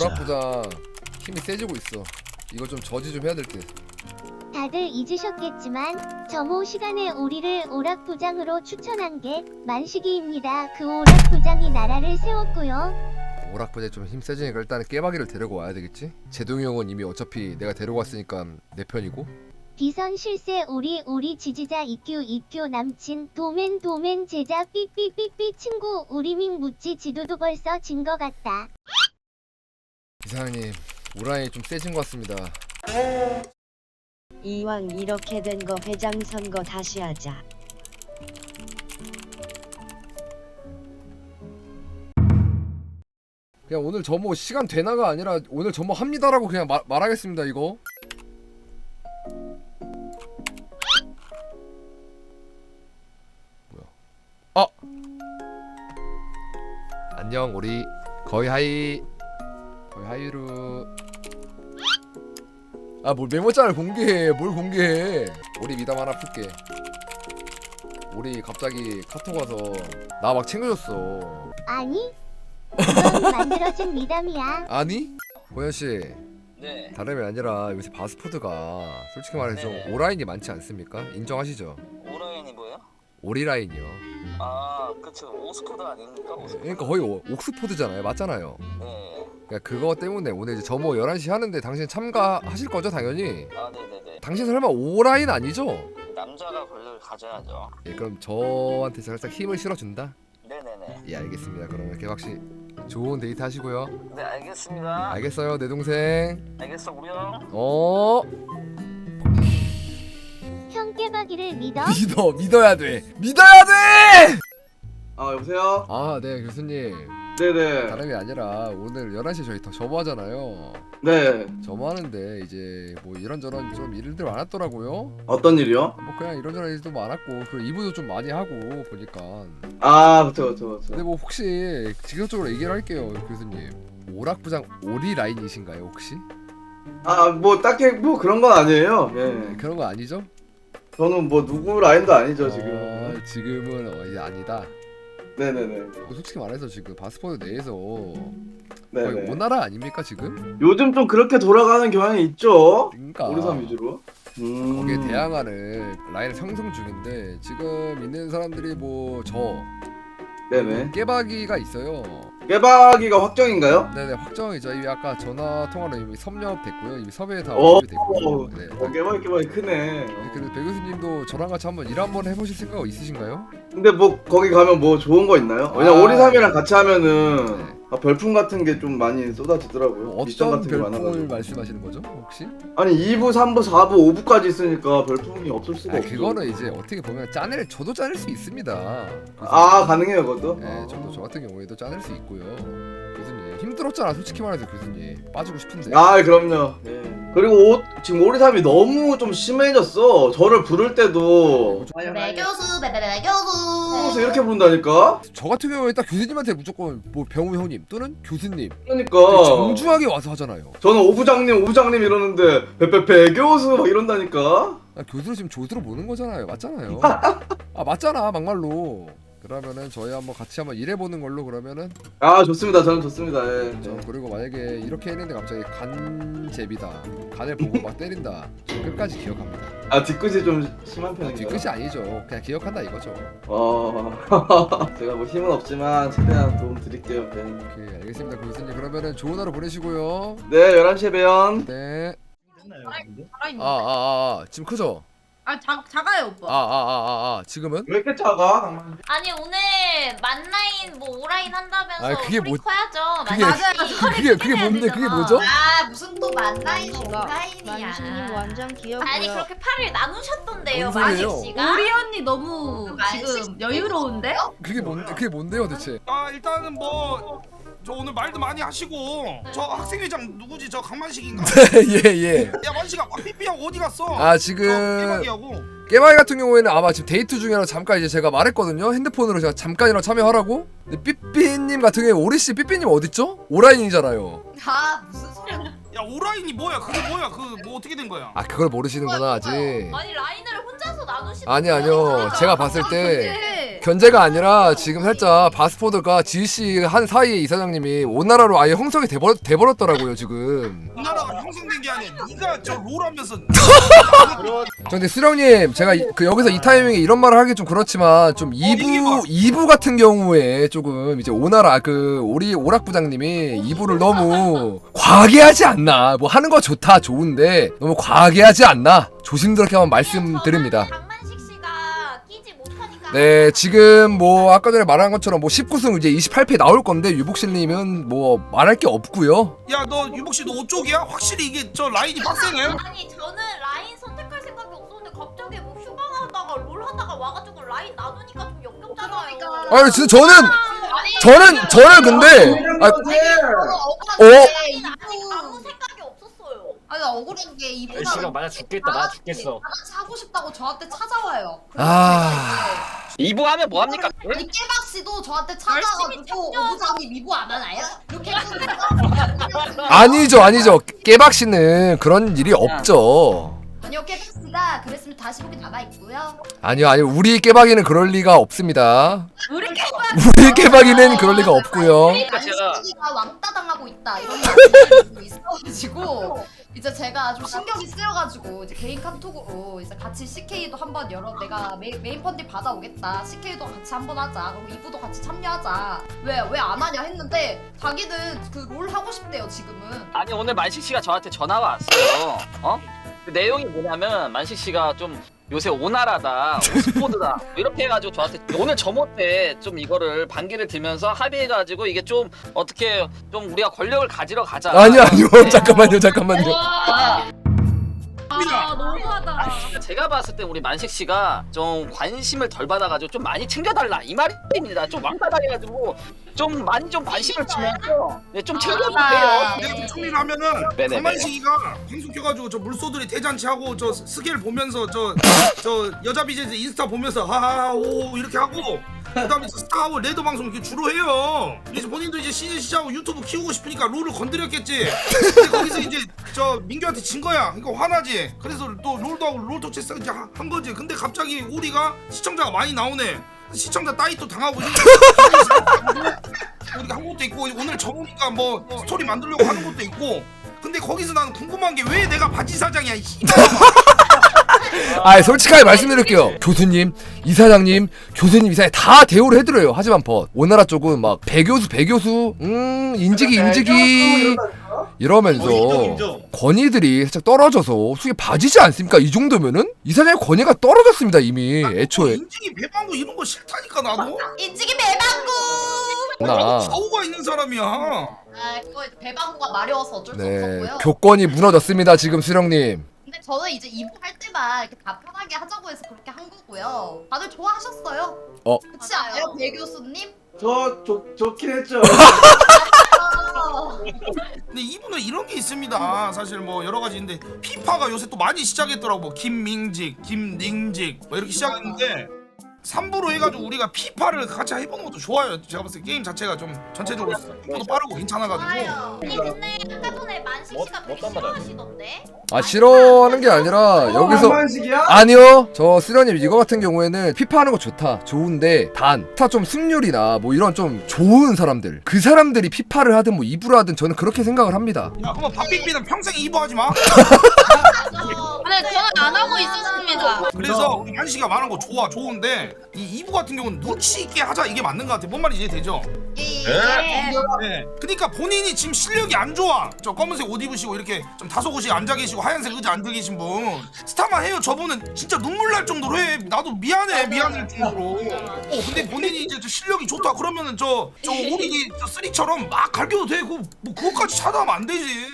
오락부장 힘이 세지고 있어. 이거 좀 저지 좀 해야 될 듯. 다들 잊으셨겠지만 점호 시간에 우리를 오락부장으로 추천한 게 만식이입니다. 그 오락부장이 나라를 세웠고요. 오락부장 좀힘 세지니까 일단은 깨박이를 데리고 와야 되겠지? 제동이 형은 이미 어차피 내가 데리고 왔으니까 내 편이고 비선 실세 우리 우리 지지자 이규 이규 남친 도맨 도맨 제자 삐삐삐삐 친구 우리밍 묻지 지도도 벌써 진 거 같다. 이사장님 오라인이 좀 세진 것 같습니다. 이왕 이렇게 된 거 회장 선거 다시 하자. 그냥 오늘 저뭐 시간 되나가 아니라 오늘 저뭐 합니다라고 그냥 말, 말하겠습니다 이거. 뭐야? 아 안녕 우리 거의 하이 거의 하이루. 아 뭘 메모장을 공개해? 뭘 공개해? 우리 미담 하나 풀게. 우리 갑자기 카톡 와서 나 막 챙겨줬어. 아니? 그건 만들어진 미담이야. 아니? 호연 씨 네. 다름이 아니라 요새 바스포드가 솔직히 말해서 좀 네. 오라인이 많지 않습니까? 인정하시죠? 오라인이 뭐예요? 오리라인이요. 아, 그쵸. 오스코드 아닙니까? 오스코드. 그러니까 거의 오- 옥스포드잖아요. 맞잖아요. 네. 그러니까 그거 때문에 오늘 이제 저모 11시 하는데 당신 참가하실 거죠, 당연히? 아, 네네네. 당신 설마 오라인 아니죠? 남자가 권력을 가져야죠. 예, 그럼 저한테 살짝 힘을 실어준다? 네네네. 예, 알겠습니다. 그러면 개박 씨 좋은 데이트 하시고요. 네, 알겠습니다. 알겠어요, 내 동생. 알겠어, 우리 형. 어? 형 깨박이를 믿어? 믿어, 믿어야 돼. 믿어야 돼! 아 여보세요? 아, 네, 교수님. 네네 다름이 아니라 오늘 11시에 저희 더 점호하잖아요. 네 점호하는데 이제 뭐 이런저런 좀 일들 많았더라고요. 어떤 일이요? 뭐 그냥 이런저런 일도 많았고 그리고 이부도 좀 많이 하고 보니까. 아 그쵸 그쵸 근데 그쵸 뭐 혹시 직접적으로 얘기를 할게요, 교수님. 오락부장 오리 라인이신가요, 혹시? 아 뭐 딱히 뭐 그런 건 아니에요 예 그런 거 아니죠? 저는 뭐 누구 라인도 아니죠 지금 어, 지금은 어, 이제 아니다. 네네네 솔직히 말해서 지금 바스포드 내에서 거의 네네 오나라 아닙니까 지금? 요즘 좀 그렇게 돌아가는 경향이 있죠 그러니까 오리삼 위주로 음. 거기에 대항하는 라인을 형성 중인데 지금 있는 사람들이 뭐 저 네네 깨박이가 있어요. 깨박이가 확정인가요? 네네 확정이죠. 이미 아까 전화 통화로 이미 섭렵됐고요. 이미 섭외 다 오, 완료됐고요. 네. 어, 깨박이 깨박이 크네 그래서 배 교수님도 저랑 같이 한번 일 한번 해보실 생각 있으신가요? 근데 뭐 거기 가면 뭐 좋은 거 있나요? 왜냐면 아. 오리삼이랑 같이 하면은 네. 아, 별풍 같은 게 좀 많이 쏟아지더라고요 미션 어떤 같은 게 별풍을 많아가지고 말씀하시는 거죠? 혹시? 아니 2부, 3부, 4부, 5부까지 있으니까 별풍이 없을 수가 아 없죠. 그거는 이제 어떻게 보면 짜낼 저도 짜낼 수 있습니다. 아 가능해요 그것도? 네, 저도 저 같은 경우에도 짜낼 수 있고요. 교수님 힘들었잖아 솔직히 말해서 교수님 빠지고 싶은데. 아 그럼요. 예. 그리고 옷, 지금 오리삼이 너무 좀 심해졌어. 저를 부를 때도 네 교수 베베베 교수 그래서 이렇게 부른다니까. 저 같은 경우에 딱 교수님한테 무조건 뭐 병우 형님 또는 교수님 그러니까 정중하게 와서 하잖아요. 저는 오부장님, 오부장님 이러는데 배배배 교수 막 이런다니까. 아, 교수를 지금 조수로 보는 거잖아요. 맞잖아요. 아 맞잖아 막말로. 그러면은 저희 한번 같이 한번 일해보는 걸로 그러면은 아 좋습니다. 저는 좋습니다. 예. 저 그리고 만약에 이렇게 했는데 갑자기 간제비다 간을 보고 막 때린다 저 끝까지 기억합니다 아 뒤끝이 좀 심한 아, 편인가요? 뒤끝이 아니죠 그냥 기억한다 이거죠 어 제가 뭐 힘은 없지만 최대한 도움 드릴게요. 네, 오케이 알겠습니다 교수님 그러면은 좋은 하루 보내시고요 네 11시에 봬요. 네 살아있네 아아 아 지금 크죠? 아 자, 작아요 오빠 아아 아 아 아 지금은? 왜 이렇게 작아? 아니 오늘 만라인 뭐 오라인 한다면서 아, 그게 소리 뭐- 커야죠. 그게- 맞아요. 그게 그게 뭔데 그게 뭐죠? 아 무슨 또 만라인 제가 오라인이야. 만신님 완전 귀엽고요. 아니 그렇게 팔을 나누셨던데요, 뭔 소리예요? 만식 씨가? 우리 언니 너무 만식 지금 여유로운데? 그게 뭔데 그게 뭔데요 대체 아 일단은 뭐 저 오늘 말도 많이 하시고 저 학생회장 누구지 저 강만식인가? 예 예 야 만식아 아, 삐삐야 어디 갔어? 아저 지금 하고 깨바이 같은 경우에는 아마 지금 데이트 중이라 잠깐 이제 제가 말했거든요 핸드폰으로 제가 잠깐이라 참여하라고 근데 삐삐님 같은 경우에 오리씨 삐삐님 어딨죠? 오라인이잖아요 아 무슨 소리야? 야 오라인이 뭐야 그게 뭐야 그 뭐 어떻게 된 거야? 아 그걸 모르시는구나 아직 아니 라인을 혼자서 나누시는 아니 아니요 제가 봤을 때 네. 견제가 아니라 지금 살짝 바스포드가 지씨 한 사이에 이사장님이 오나라로 아예 형성이 돼버, 돼버렸더라고요 지금. 우나라가 형성된 게 아니야 네가 저 롤하면서 저 근데 수령님 제가 이- 그 여기서 이 타이밍에 이런 말을 하기 좀 그렇지만 좀 얘기해봐. 2부 2부 같은 경우에 조금 이제 오나라 그 우리 오락 부장님이 2부를 너무 과하게 하지 않나. 뭐 하는 거 좋다 좋은데 너무 과하게 하지 않나. 조심스럽게 한번 말씀드립니다 네 지금 뭐 아까 전에 말한 것처럼 뭐 19승 이제 28패 나올 건데 유복실님은 뭐 말할 게 없고요 야 너 유복 씨너 어쪽이야? 확실히 이게 저 라인이 빡세네 아니 저는 라인 선택할 생각이 없었는데 갑자기 뭐 휴방하다가 롤 하다가 와가지고 라인 나누니까 좀 역겹잖아요. 아니 진짜 저는 저는 저는 근데 아, 어? 아니, 아니 아무 생각이 없었어요. 아니 나 억울한 게 이분은 시간 맞아 죽겠다 나 죽겠어 같이 하고 싶다고 저한테 찾아와요. 아... 이부 하면 뭐 합니까? 아니 깨박 씨도 저한테 찾아가지고. 오부장님 이부 안 하나요? 이렇게 아니죠 아니죠 깨박 씨는 그런 일이 없죠 아니요 깨박 씨가 그랬으면 다시 보기 남아 있고요. 아니요 아니요. 우리 깨박이는 그럴 리가 없습니다. 우리 깨박 우리 깨박이는 그럴 리가 없고요. 안식이가 왕따 당하고 있다 이런 말이 있어가지고 이제 제가 좀 신경이 쓰여가지고 이제 개인 카톡으로 이제 같이 CK도 한번 열어 내가 메, 메인 펀딩 받아오겠다. CK도 같이 한번 하자. 그리고 이부도 같이 참여하자. 왜 왜 안 하냐 했는데 자기는 그 롤 하고 싶대요 지금은. 아니 오늘 만식 씨가 저한테 전화가 왔어요. 어? 그 내용이 뭐냐면 만식 씨가 좀 요새 오나라다, 오스포드다 뭐 이렇게 해가지고 저한테 오늘 저모 때좀 이거를 반기를 들면서 합의해가지고 이게 좀 어떻게 좀 우리가 권력을 가지러 가자. 아니요 아니요 네. 잠깐만요 잠깐만요 아 너무하다 아니, 진짜 제가 봤을 때 우리 만식 씨가 좀 관심을 덜 받아가지고 좀 많이 챙겨달라 이 말입니다. 좀 왕따당해가지고 좀 많이 좀 관심을 주면서 네, 좀 챙겨주세요. 내가 좀 정리를 하면은 네네네. 강만식이가 방송 켜가지고 저 물소들이 대잔치 하고 저 스케일 보면서 저 저 여자 비제들 인스타 보면서 하하하 오 이렇게 하고 그다음에 스타하고 레드 방송 이렇게 주로 해요. 이제 본인도 이제 시즌 시작하고 유튜브 키우고 싶으니까 롤을 건드렸겠지. 근데 거기서 이제 저 민규한테 진 거야. 그러니까 화나지. 그래서 또 롤도 하고 롤토 체스 하- 한 거지. 근데 갑자기 우리가 시청자가 많이 나오네. 시청자 따위 또 당하고 우리가 한 것도 있고 오늘 저보니까 뭐 스토리 만들려고 하는 것도 있고 근데 거기서 나는 궁금한 게 왜 내가 바지 사장이야 이아 솔직하게 말씀드릴게요. 교수님 이사장님 교수님 이사장 다 대우를 해드려요. 하지만 버 오나라 쪽은 막 배교수 배교수 음 인지기 인지기 이러면서? 어, 인정, 인정. 권위들이 살짝 떨어져서 속이 봐지지 않습니까? 이 정도면은? 이사장의 권위가 떨어졌습니다 이미. 애초에. 인증이 배방구 이런 거 싫다니까 나도. 인지기 배방구! 나. 사고가 있는 사람이야. 아 그거 배방구가 마려워서 어쩔 수 네 없었고요. 교권이 무너졌습니다 지금 수령님 저는 이제 이부 할 때만 이렇게 다 편하게 하자고 해서 그렇게 한 거고요. 다들 좋아하셨어요. 어. 그렇지 않아요, 배 교수님? 저 좋, 좋긴 했죠. 어. 근데 이분은 이런 게 있습니다 사실 뭐 여러 가지 있는데 피파가 요새 또 많이 시작했더라고 뭐 김민직 김닝직 뭐 이렇게 시작했는데 3부로 해가지고 우리가 피파를 같이 해보는 것도 좋아요 제가 봤을 때 게임 자체가 좀 전체적으로 속도도 빠르고 괜찮아가지고 좋아요. 아니 근데 아까 전에 만식 뭐- 씨가 되게 어떤 말이야? 싫어하시던데. 아 싫어하는 게 아니라 여기서 한만식이야? 아니요 저 수련님 이거 같은 경우에는 피파 하는 거 좋다 좋은데 단 스타 좀 승률이나 뭐 이런 좀 좋은 사람들 그 사람들이 피파를 하든 뭐 이부를 하든 저는 그렇게 생각을 합니다 야 그러면 박빙비는 평생 이부하지 마 근데 저는 안 하고 있었습니다. 그래서 우리 한식이가 말한 거 좋아 좋은데 이 2부 같은 경우는 눈치 있게 하자. 이게 맞는 것 같아 뭔 말인지 이해되죠? 예. 네. 그러니까 본인이 지금 실력이 안 좋아. 저 검은색 옷 입으시고 이렇게 좀 다소곳이 앉아 계시고 하얀색 의자 앉아 계신 분. 스타만 해요. 저분은 진짜 눈물 날 정도로 해. 나도 미안해. 미안할 정도로. 어 근데 본인이 이제 저 실력이 좋다 그러면은 저저 우리 저 쓰리처럼 막 갈겨도 되고 뭐 그것까지 찾아하면 안 되지